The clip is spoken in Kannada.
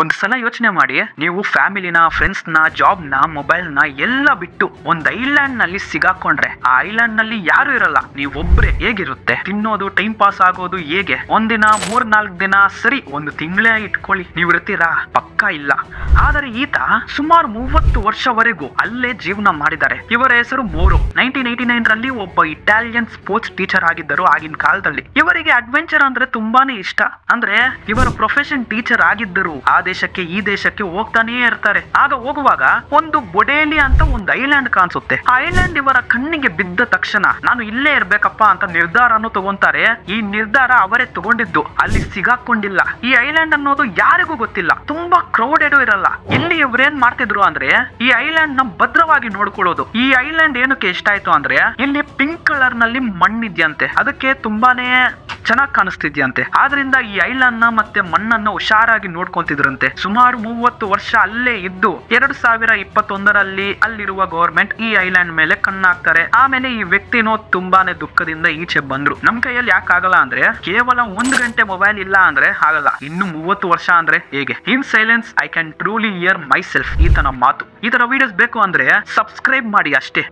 ಒಂದ್ ಸಲ ಯೋಚನೆ ಮಾಡಿ, ನೀವು ಫ್ಯಾಮಿಲಿನ ಫ್ರೆಂಡ್ಸ್ನ ಜಾಬ್ನ ಮೊಬೈಲ್ನ ಎಲ್ಲ ಬಿಟ್ಟು ಒಂದು ಐಲ್ಯಾಂಡ್ನಲ್ಲಿ ಸಿಗಾಕೊಂಡ್ರೆ, ಆ ಐಲ್ಯಾಂಡ್ನಲ್ಲಿ ಯಾರು ಇರಲ್ಲ. ನೀವೊಬ್ರೆ ಹೇಗಿರುತ್ತೆ? ತಿನ್ನೋದು ಟೈಮ್ ಪಾಸ್ ಆಗೋದು ಹೇಗೆ? ಒಂದಿನ ಮೂರ್ ನಾಲ್ಕು ದಿನ ಸರಿ, ಒಂದು ತಿಂಗಳೇ ಇಟ್ಕೊಳ್ಳಿ. ನೀವು ಇರ್ತೀರಾ ಪಕ್ಕ ಇಲ್ಲ. ಆದರೆ ಈತ ಸುಮಾರು ಮೂವತ್ತು ವರ್ಷವರೆಗೂ ಅಲ್ಲೇ ಜೀವನ ಮಾಡಿದ್ದಾರೆ. ಇವರ ಹೆಸರು ಮೋರು. ನೈನ್ಟೀನ್ ನೈನ್ ರಲ್ಲಿ ಒಬ್ಬ ಇಟಾಲಿಯನ್ ಸ್ಪೋರ್ಟ್ಸ್ ಟೀಚರ್ ಆಗಿದ್ದರು ಆಗಿನ ಕಾಲದಲ್ಲಿ. ಇವರಿಗೆ ಅಡ್ವೆಂಚರ್ ಅಂದ್ರೆ ತುಂಬಾನೇ ಇಷ್ಟ. ಅಂದ್ರೆ, ಇವರ ಪ್ರೊಫೆಷನ್ ಟೀಚರ್ ಆಗಿದ್ದರು. ಆ ದೇಶಕ್ಕೆ, ಈ ದೇಶಕ್ಕೆ ಹೋಗ್ತಾನೇ ಇರ್ತಾರೆ. ಆಗ ಹೋಗುವಾಗ ಒಂದು ಬೊಡೇಲಿ ಅಂತ ಒಂದು ಐಲ್ಯಾಂಡ್ ಕಾಣಿಸುತ್ತೆ. ಆ ಐಲ್ಯಾಂಡ್ ಇವರ ಕಣ್ಣಿಗೆ ಬಿದ್ದ ತಕ್ಷಣ ನಾನು ಇಲ್ಲೇ ಇರ್ಬೇಕಪ್ಪ ಅಂತ ನಿರ್ಧಾರನು ತಗೊಂತಾರೆ. ಈ ನಿರ್ಧಾರ ಅವರೇ ತಗೊಂಡಿದ್ದು. ಅಲ್ಲಿ ಸಿಗಾಕೊಂಡಿಲ್ಲ. ಈ ಐಲ್ಯಾಂಡ್ ಅನ್ನೋದು ಯಾರಿಗೂ ಗೊತ್ತಿಲ್ಲ. ತುಂಬಾ ಕ್ರೌಡೆಡ್ ಇರಲ್ಲ. ಇಲ್ಲಿ ಇವ್ರೇನ್ ಮಾಡ್ತಿದ್ರು ಅಂದ್ರೆ, ಈ ಐಲ್ಯಾಂಡ್ನ ಭದ್ರವಾಗಿ ನೋಡ್ಕೊಳ್ಳೋದು. ಈ ಐಲ್ಯಾಂಡ್ ಏನಕ್ಕೆ ಇಷ್ಟ ಆಯ್ತು ಅಂದ್ರೆ, ಇಲ್ಲಿ ಪಿಂಕ್ ಕಲರ್ನಲ್ಲಿ ಮಣ್ಣಿದ್ಯಂತೆ. ಅದಕ್ಕೆ ತುಂಬಾನೇ ಚೆನ್ನಾಗಿ ಕಾಣಿಸ್ತಿದ್ಯಂತೆ. ಆದ್ರಿಂದ ಈ ಐಲ್ಯಾಂಡ್ನ ಮತ್ತೆ ಮಣ್ಣನ್ನ ಹುಷಾರಾಗಿ ನೋಡ್ಕೊಂತಿದ್ರಂತೆ. ಸುಮಾರು ಮೂವತ್ತು ವರ್ಷ ಅಲ್ಲೇ ಇದ್ದು ಎರಡು ಸಾವಿರ ಇಪ್ಪತ್ತೊಂದರಲ್ಲಿ ಅಲ್ಲಿರುವ ಗವರ್ಮೆಂಟ್ ಈ ಐಲ್ಯಾಂಡ್ ಮೇಲೆ ಕಣ್ಣಾಕ್ತಾರೆ. ಆಮೇಲೆ ಈ ವ್ಯಕ್ತಿನೋ ತುಂಬಾನೇ ದುಃಖದಿಂದ ಈಚೆ ಬಂದ್ರು. ನಮ್ ಕೈಯಲ್ಲಿ ಯಾಕೆ ಆಗಲ್ಲ ಅಂದ್ರೆ, ಕೇವಲ ಒಂದು ಗಂಟೆ ಮೊಬೈಲ್ ಇಲ್ಲ ಅಂದ್ರೆ ಆಗಲ್ಲ. ಇನ್ನು ಮೂವತ್ತು ವರ್ಷ ಅಂದ್ರೆ ಹೇಗೆ? In silence I can truly hear myself ಈತನ ಮಾತು. ಈ ತರ ವಿಡಿಯೋಸ್ ಬೇಕು ಅಂದ್ರೆ ಸಬ್ಸ್ಕ್ರೈಬ್ ಮಾಡಿ ಅಷ್ಟೇ.